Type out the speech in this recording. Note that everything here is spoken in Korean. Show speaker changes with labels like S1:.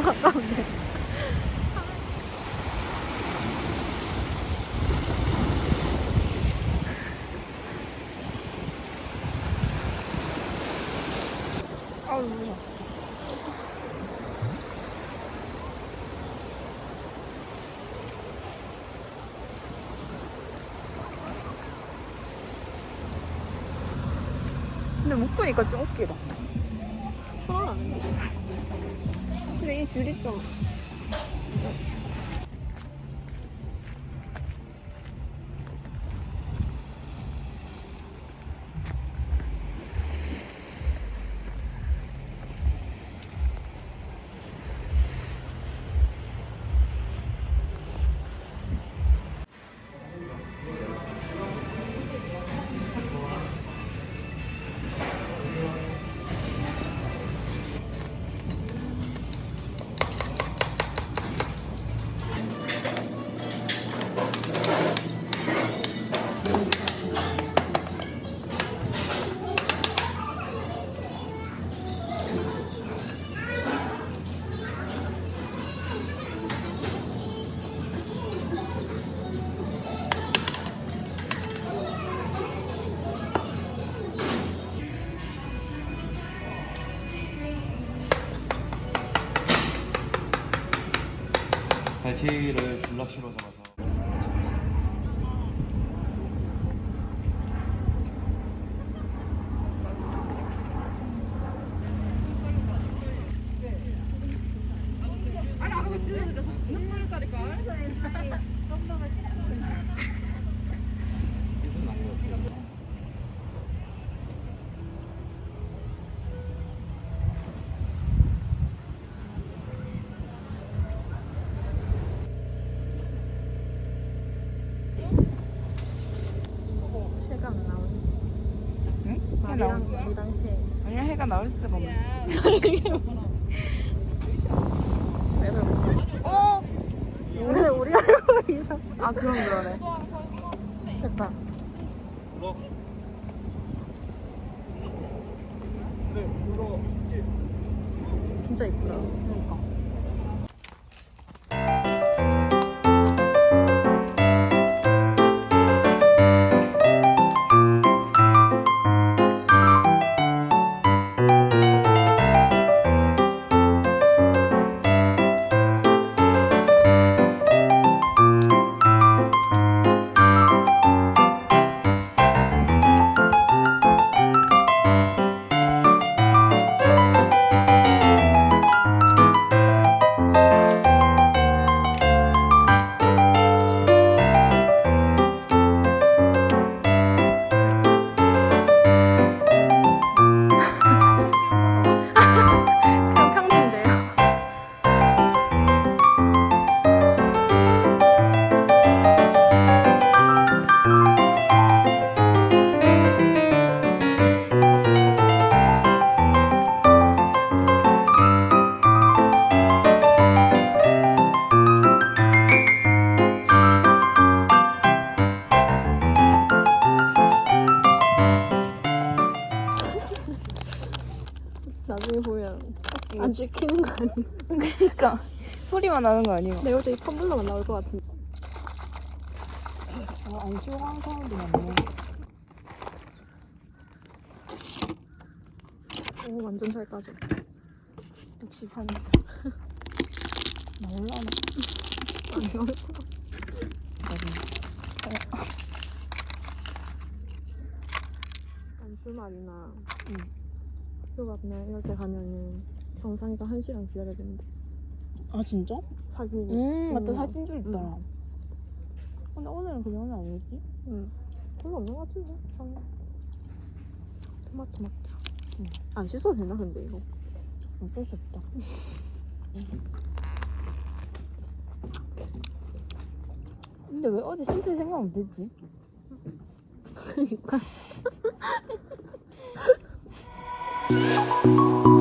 S1: 너무 가깝네. 아우,
S2: 근데 묶으니까 좀 웃기다. 이 줄이 좀.
S3: 갈치를 줄락시로 잡아서
S2: 해가 안 나오네.
S1: 응? 해
S2: 말이랑
S1: 거야?
S2: 우리랑 해.
S1: 아니야 해가 나올 수가 없네. 어?
S2: 근데 우리 얼굴 이상.
S1: 아 그럼 그러네.
S2: 됐다.
S3: 네
S2: 진짜 이쁘다.
S1: 그러니까. 소리만 나는 거 아니야?
S2: 내가 볼때 이 텀블러만 나올 것 같은데.
S1: 어, 안 시원한 사람도 많네.
S2: 오 완전 잘 까져.
S1: 역시 판이지. 나올라나?
S2: 안 나올 것 같아. 안수말이나
S1: 응.
S2: 휴가 날 이럴 때 가면은 정상에서 한 시간 기다려야 되는데
S1: 아 진짜?
S2: 사진이
S1: 음 맞다
S2: 응.
S1: 사진 줄 있더라. 근데 오늘은 그냥 아니지?
S2: 응 별로 없는 것 같은데 아. 토마토 막자
S1: 응.
S2: 안 씻어도 되나 근데 이거
S1: 어쩔 수 없다. 근데 왜 어제 씻을 생각 못했지?
S2: 그러니까